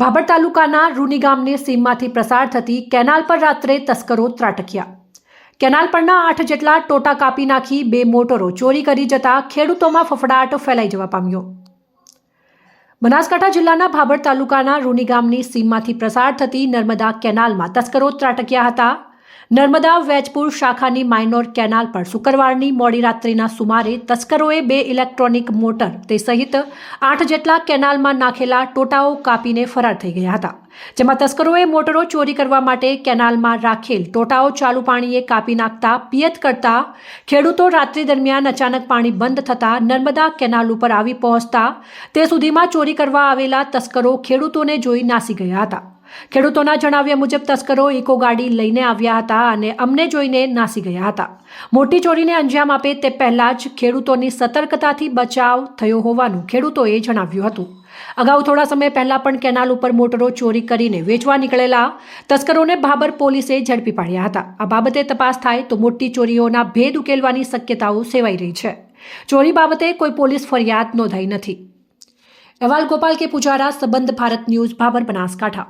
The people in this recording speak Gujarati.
ભાભર તાલુકાના રૂની ગામની સીમમાંથી પ્રસાર થતી કેનાલ પર રાત્રે તસ્કરો ત્રાટક્યા. કેનાલ પરના આઠ જેટલા ટોટા કાપી નાખી બે મોટરો ચોરી કરી જતા ખેડૂતોમાં ફફડાટ ફેલાઈ જવા પામ્યો. બનાસકાંઠા જિલ્લાના ભાભર તાલુકાના રૂની ગામની સીમમાંથી પ્રસાર થતી નર્મદા કેનાલમાં તસ્કરો ત્રાટક્યા હતા. નર્મદા વેજપુર શાખાની માઇનોર કેનાલ પર શુક્રવારની મોડી રાત્રિના સુમારે તસ્કરોએ બે ઇલેક્ટ્રોનિક મોટર તે સહિત આઠ જેટલા કેનાલમાં નાખેલા ટોટાઓ કાપીને ફરાર થઈ ગયા હતા. જેમાં તસ્કરોએ મોટરો ચોરી કરવા માટે કેનાલમાં રાખેલ ટોટાઓ ચાલુ પાણીએ કાપી નાખતા પિયત કરતા ખેડૂતો રાત્રિ દરમિયાન અચાનક પાણી બંધ થતાં નર્મદા કેનાલ ઉપર આવી પહોંચતા તે સુધીમાં ચોરી કરવા આવેલા તસ્કરો ખેડૂતોને જોઈ નાસી ગયા હતા. ખેડૂતોના જણાવ્યા મુજબ તસ્કરો ઇકો ગાડી લઈને આવ્યા હતા અને અમને જોઈને નાસી ગયા હતા. મોટી ચોરીને અંજામ આપે તે પહેલાં જ ખેડૂતોની સતર્કતાથી બચાવ થયો હોવાનું ખેડૂતોએ જણાવ્યું હતું. અગાઉ થોડા સમય પહેલાં પણ કેનાલ ઉપર મોટરો ચોરી કરીને વેચવા નીકળેલા તસ્કરોને ભાબર પોલીસે ઝડપી પાડ્યા હતા. આ બાબતે તપાસ થાય તો મોટી ચોરીઓના ભેદ ઉકેલવાની શક્યતાઓ સેવાઈ રહી છે. ચોરી બાબતે કોઈ પોલીસ ફરિયાદ નોંધાઈ નથી. અહેવાલ ગોપાલ કે પુજારા, સંબંધ ભારત ન્યૂઝ ભાબર બનાસકાંઠા.